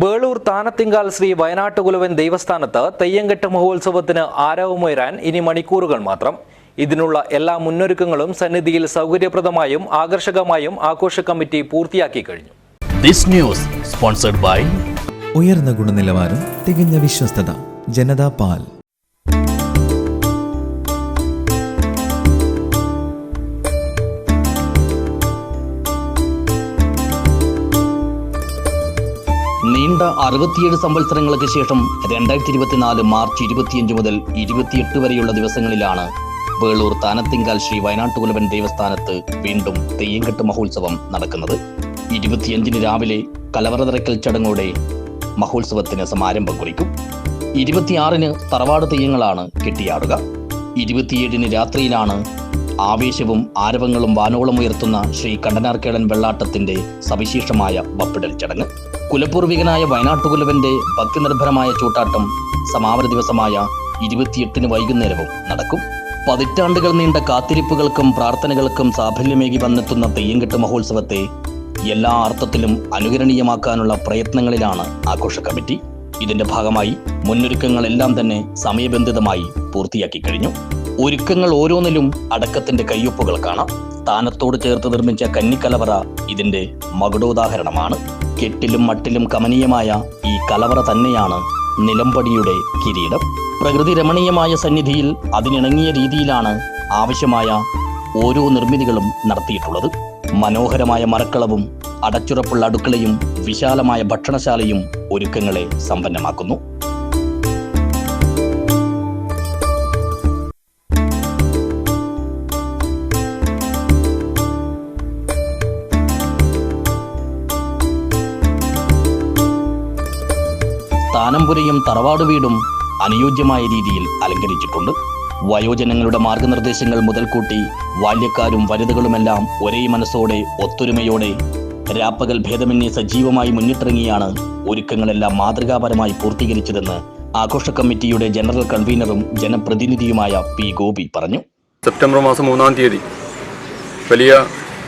ബേളൂർ താനത്തിങ്കാൽ ശ്രീ വയനാട്ടുകുലവൻ ദൈവസ്ഥാനത്ത് തെയ്യങ്കെട്ട് മഹോത്സവത്തിന് ആരവമുയരാൻ ഇനി മണിക്കൂറുകൾ മാത്രം. ഇതിനുള്ള എല്ലാ മുന്നൊരുക്കങ്ങളും സന്നിധിയിൽ സൗകര്യപ്രദമായും ആകർഷകമായും ആഘോഷ കമ്മിറ്റി പൂർത്തിയാക്കി കഴിഞ്ഞു. This news sponsored by ഉയർന്ന ഗുണനിലവാരം തികഞ്ഞ വിശ്വസ്തത ജനതാ പാൽ. നീണ്ട അറുപത്തിയേഴ് സംവത്സരങ്ങൾക്ക് ശേഷം രണ്ടായിരത്തി ഇരുപത്തിനാല് മാർച്ച് ഇരുപത്തിയഞ്ച് മുതൽ ഇരുപത്തിയെട്ട് വരെയുള്ള ദിവസങ്ങളിലാണ് വേളൂർ താനത്തിങ്കാൽ ശ്രീ വയനാട്ടുകുലവൻ ദേവസ്ഥാനത്ത് വീണ്ടും തെയ്യങ്കെട്ട് മഹോത്സവം നടക്കുന്നത്. ഇരുപത്തിയഞ്ചിന് രാവിലെ കലവറ നിറയ്ക്കൽ ചടങ്ങോടെ മഹോത്സവത്തിന് സമാരംഭം കുറിക്കും. ഇരുപത്തിയാറിന് തറവാട് തെയ്യങ്ങളാണ് കെട്ടിയാടുക. ഇരുപത്തിയേഴിന് രാത്രിയിലാണ് ആവേശവും ആരവങ്ങളും വാനോളം ഉയർത്തുന്ന ശ്രീ കണ്ടനാർക്കേടൻ വെള്ളാട്ടത്തിന്റെ സവിശേഷമായ വപ്പിടൽ ചടങ്ങ്. കുലപൂർവികനായ വയനാട്ടുകുലവന്റെ ഭക്തിനിർഭരമായ ചൂട്ടാട്ടം സമാപന ദിവസമായ ഇരുപത്തിയെട്ടിന് വൈകുന്നേരവും നടക്കും. പതിറ്റാണ്ടുകൾ നീണ്ട കാത്തിരിപ്പുകൾക്കും പ്രാർത്ഥനകൾക്കും സാഫല്യമേകി വന്നെത്തുന്ന തെയ്യംകെട്ട് മഹോത്സവത്തെ എല്ലാ അർത്ഥത്തിലും അനുകരണീയമാക്കാനുള്ള പ്രയത്നങ്ങളിലാണ് ആഘോഷ കമ്മിറ്റി. ഇതിന്റെ ഭാഗമായി മുന്നൊരുക്കങ്ങളെല്ലാം തന്നെ സമയബന്ധിതമായി പൂർത്തിയാക്കി കഴിഞ്ഞു. ഒരുക്കങ്ങൾ ഓരോന്നിലും അടക്കത്തിന്റെ കയ്യൊപ്പുകൾ കാണാം. സ്ഥാനത്തോട് ചേർത്ത് നിർമ്മിച്ച കന്നിക്കലവറ ഇതിന്റെ മകുടോദാഹരണമാണ്. കെട്ടിലും മട്ടിലും കമനീയമായ ഈ കലവറ തന്നെയാണ് നിലമ്പടിയുടെ കിരീടം. പ്രകൃതി രമണീയമായ സന്നിധിയിൽ അതിനിണങ്ങിയ രീതിയിലാണ് ആവശ്യമായ ഓരോ നിർമ്മിതികളും നടത്തിയിട്ടുള്ളത്. മനോഹരമായ മരക്കളവും അടച്ചുറപ്പുള്ള അടുക്കളയും വിശാലമായ ഭക്ഷണശാലയും ഒരുക്കങ്ങളെ സമ്പന്നമാക്കുന്നു. സ്ഥാനംപുരയും തറവാട് വീടും അനുയോജ്യമായ രീതിയിൽ അലങ്കരിച്ചിട്ടുണ്ട്. വയോജനങ്ങളുടെ മാർഗനിർദ്ദേശങ്ങൾ മുതൽക്കൂട്ടി ബാല്യക്കാരും വനിതകളുമെല്ലാം ഒരേ മനസ്സോടെ ഒത്തൊരുമയോടെ രാപ്പകൽ ഭേദമന്യേ സജീവമായി മുന്നിട്ടിറങ്ങിയാണ് ഒരുക്കങ്ങളെല്ലാം മാതൃകാപരമായി പൂർത്തീകരിച്ചതെന്ന് ആഘോഷ കമ്മിറ്റിയുടെ ജനറൽ കൺവീനറും ജനപ്രതിനിധിയുമായ പി ഗോപി പറഞ്ഞു. സെപ്റ്റംബർ മാസം മൂന്നാം തീയതി വലിയ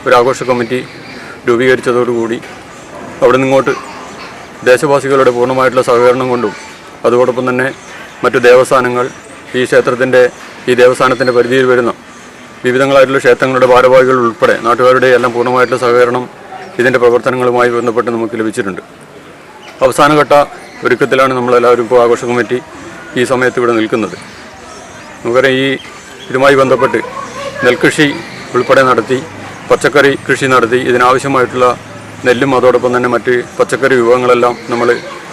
ഒരു ആഘോഷ കമ്മിറ്റി രൂപീകരിച്ചതോടുകൂടി അവിടെ നിന്നിങ്ങോട്ട് ദേശവാസികളുടെ പൂർണമായിട്ടുള്ള സഹകരണം കൊണ്ടും അതോടൊപ്പം തന്നെ മറ്റു ദേവസ്ഥാനങ്ങൾ ഈ ക്ഷേത്രത്തിന്റെ ഈ ദേവസ്ഥാനത്തിന്റെ പരിധിയിൽ വരുന്ന വിവിധങ്ങളായിട്ടുള്ള ക്ഷേത്രങ്ങളുടെ ഭാരവാഹികൾ ഉൾപ്പെടെ നാട്ടുകാരുടെ എല്ലാം പൂർണമായിട്ടുള്ള സഹകരണം ഇതിന്റെ പ്രവർത്തനങ്ങളുമായി ബന്ധപ്പെട്ട് നമുക്ക് ലഭിച്ചിട്ടുണ്ട്. അവസാനഘട്ട ഒരുക്കത്തിലാണ് നമ്മളെല്ലാവരും ഇപ്പോൾ ആഘോഷ കമ്മിറ്റി ഈ സമയത്ത് ഇവിടെ നിൽക്കുന്നത്. നമുക്കറിയാം ഈ ഇതുമായി ബന്ധപ്പെട്ട് നെൽകൃഷി ഉൾപ്പെടെ നടത്തി പച്ചക്കറി കൃഷി നടത്തി ഇതിനാവശ്യമായിട്ടുള്ള നെല്ലും അതോടൊപ്പം തന്നെ മറ്റ് പച്ചക്കറി വിഭവങ്ങളെല്ലാം നമ്മൾ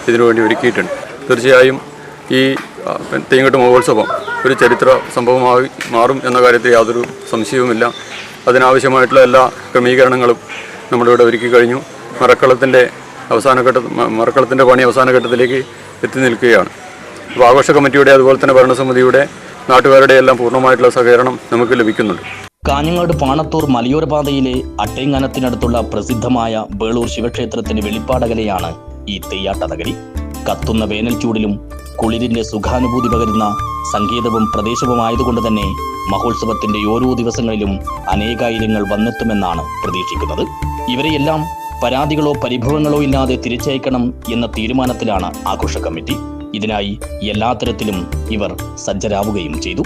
ഇതിനു വേണ്ടി ഒരുക്കിയിട്ടുണ്ട്. തീർച്ചയായും ഈ തേങ്ങട്ട് മഹോത്സവം ഒരു ചരിത്ര സംഭവമായി മാറും എന്ന കാര്യത്തിൽ യാതൊരു സംശയവുമില്ല. അതിനാവശ്യമായിട്ടുള്ള എല്ലാ ക്രമീകരണങ്ങളും നമ്മളിവിടെ ഒരുക്കി കഴിഞ്ഞു. മറക്കളത്തിന്റെ അവസാനഘട്ട മറക്കളത്തിന്റെ പണി അവസാനഘട്ടത്തിലേക്ക് എത്തി നിൽക്കുകയാണ്. അപ്പോൾ ആഘോഷ കമ്മിറ്റിയുടെ അതുപോലെ തന്നെ ഭരണസമിതിയുടെ നാട്ടുകാരുടെ എല്ലാം പൂർണമായിട്ടുള്ള സഹകരണം നമുക്ക് ലഭിക്കുന്നുണ്ട്. കാഞ്ഞങ്ങാട് പാണത്തൂർ മലയോരപാതയിലെ അട്ടയങ്ങാനത്തിനടുത്തുള്ള പ്രസിദ്ധമായ ബേളൂർ ശിവക്ഷേത്രത്തിന് വെളിപ്പാടകലെയാണ് ഈ തെയ്യാട്ടനഗരി കത്തുന്ന വേനൽ ചൂടിലും കുളിരിന്റെ സുഖാനുഭൂതി പകരുന്ന സംഗീതവും പ്രദേശവുമായതുകൊണ്ട് തന്നെ മഹോത്സവത്തിന്റെ ഓരോ ദിവസങ്ങളിലും അനേകായിരങ്ങൾ വന്നെത്തുമെന്നാണ് പ്രതീക്ഷിക്കുന്നത്. ഇവരെയെല്ലാം പരാതികളോ പരിഭവങ്ങളോ ഇല്ലാതെ തിരിച്ചയക്കണം എന്ന തീരുമാനത്തിലാണ് ആഘോഷ കമ്മിറ്റി. ഇതിനായി എല്ലാ തരത്തിലും ഇവർ സജ്ജരാവുകയും ചെയ്തു.